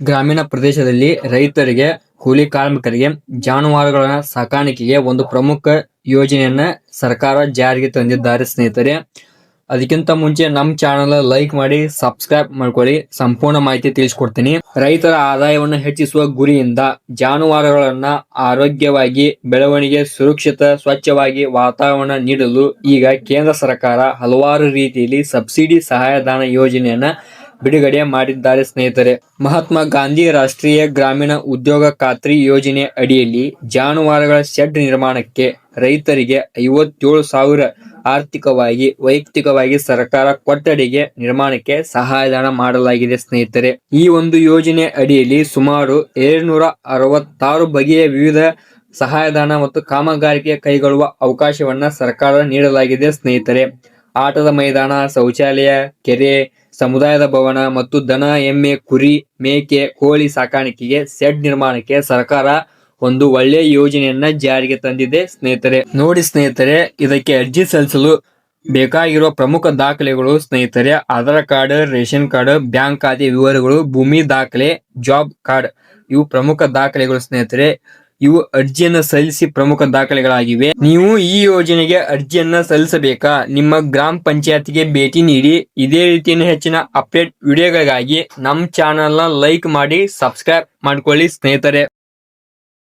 ಗ್ರಾಮೀಣ ಪ್ರದೇಶದಲ್ಲಿ ರೈತರಿಗೆ, ಕೂಲಿ ಕಾರ್ಮಿಕರಿಗೆ, ಜಾನುವಾರುಗಳ ಸಾಕಾಣಿಕೆಗೆ ಒಂದು ಪ್ರಮುಖ ಯೋಜನೆಯನ್ನ ಸರ್ಕಾರ ಜಾರಿಗೆ ತಂದಿದ್ದಾರೆ ಸ್ನೇಹಿತರೆ. ಅದಕ್ಕಿಂತ ಮುಂಚೆ ನಮ್ಮ ಚಾನಲ್ ಲೈಕ್ ಮಾಡಿ ಸಬ್ಸ್ಕ್ರೈಬ್ ಮಾಡ್ಕೊಳ್ಳಿ. ಸಂಪೂರ್ಣ ಮಾಹಿತಿ ತಿಳಿಸ್ಕೊಡ್ತೀನಿ. ರೈತರ ಆದಾಯವನ್ನು ಹೆಚ್ಚಿಸುವ ಗುರಿಯಿಂದ ಜಾನುವಾರುಗಳನ್ನ ಆರೋಗ್ಯವಾಗಿ, ಬೆಳವಣಿಗೆ, ಸುರಕ್ಷಿತ, ಸ್ವಚ್ಛವಾಗಿ ವಾತಾವರಣ ನೀಡಲು ಈಗ ಕೇಂದ್ರ ಸರ್ಕಾರ ಹಲವಾರು ರೀತಿಯಲ್ಲಿ ಸಬ್ಸಿಡಿ ಸಹಾಯಧನ ಯೋಜನೆಯನ್ನ ಬಿಡುಗಡೆ ಮಾಡಿದ್ದಾರೆ ಸ್ನೇಹಿತರೆ. ಮಹಾತ್ಮ ಗಾಂಧಿ ರಾಷ್ಟ್ರೀಯ ಗ್ರಾಮೀಣ ಉದ್ಯೋಗ ಖಾತ್ರಿ ಯೋಜನೆ ಅಡಿಯಲ್ಲಿ ಜಾನುವಾರುಗಳ ಶೆಡ್ ನಿರ್ಮಾಣಕ್ಕೆ ರೈತರಿಗೆ ಐವತ್ತೇಳು ಸಾವಿರ ಆರ್ಥಿಕವಾಗಿ, ವೈಯಕ್ತಿಕವಾಗಿ ಸರ್ಕಾರ ಕೊಠಡಿಗೆ ನಿರ್ಮಾಣಕ್ಕೆ ಸಹಾಯಧನ ಮಾಡಲಾಗಿದೆ ಸ್ನೇಹಿತರೆ. ಈ ಒಂದು ಯೋಜನೆ ಅಡಿಯಲ್ಲಿ ಸುಮಾರು ಏಳ್ನೂರ ಅರವತ್ತಾರು ಬಗೆಯ ವಿವಿಧ ಸಹಾಯಧನ ಮತ್ತು ಕಾಮಗಾರಿಕೆ ಕೈಗೊಳ್ಳುವ ಅವಕಾಶವನ್ನ ಸರ್ಕಾರ ನೀಡಲಾಗಿದೆ ಸ್ನೇಹಿತರೆ. ಆಟದ ಮೈದಾನ, ಶೌಚಾಲಯ, ಕೆರೆ, ಸಮುದಾಯದ ಭವನ ಮತ್ತು ದನ, ಎಮ್ಮೆ, ಕುರಿ, ಮೇಕೆ, ಕೋಳಿ ಸಾಕಾಣಿಕೆಗೆ ಶೆಡ್ ನಿರ್ಮಾಣಕ್ಕೆ ಸರ್ಕಾರ ಒಂದು ಒಳ್ಳೆಯ ಯೋಜನೆಯನ್ನ ಜಾರಿಗೆ ತಂದಿದೆ ಸ್ನೇಹಿತರೆ. ನೋಡಿ ಸ್ನೇಹಿತರೆ, ಇದಕ್ಕೆ ಅರ್ಜಿ ಸಲ್ಲಿಸಲು ಬೇಕಾಗಿರುವ ಪ್ರಮುಖ ದಾಖಲೆಗಳು ಸ್ನೇಹಿತರೆ. Aadhaar card, ration card, bank ಖಾತೆ ವಿವರಗಳು, ಭೂಮಿ ದಾಖಲೆ, ಜಾಬ್ ಕಾರ್ಡ್. ಇವು ಪ್ರಮುಖ ದಾಖಲೆಗಳು ಸ್ನೇಹಿತರೆ. ಇವು ಅರ್ಜಿಯನ್ನ ಸಲ್ಲಿಸಿ ಪ್ರಮುಖ ದಾಖಲೆಗಳಾಗಿವೆ. ನೀವು ಈ ಯೋಜನೆಗೆ ಅರ್ಜಿಯನ್ನ ಸಲ್ಲಿಸಬೇಕಾ? ನಿಮ್ಮ ಗ್ರಾಮ ಪಂಚಾಯತ್ಗೆ ಭೇಟಿ ನೀಡಿ. ಇದೇ ರೀತಿಯ ಹೆಚ್ಚಿನ ಅಪ್ಡೇಟ್ ವಿಡಿಯೋಗಳಿಗಾಗಿ ನಮ್ಮ ಚಾನೆಲ್ನ ಲೈಕ್ ಮಾಡಿ, ಸಬ್ಸ್ಕ್ರೈಬ್ ಮಾಡ್ಕೊಳ್ಳಿ ಸ್ನೇಹಿತರೆ.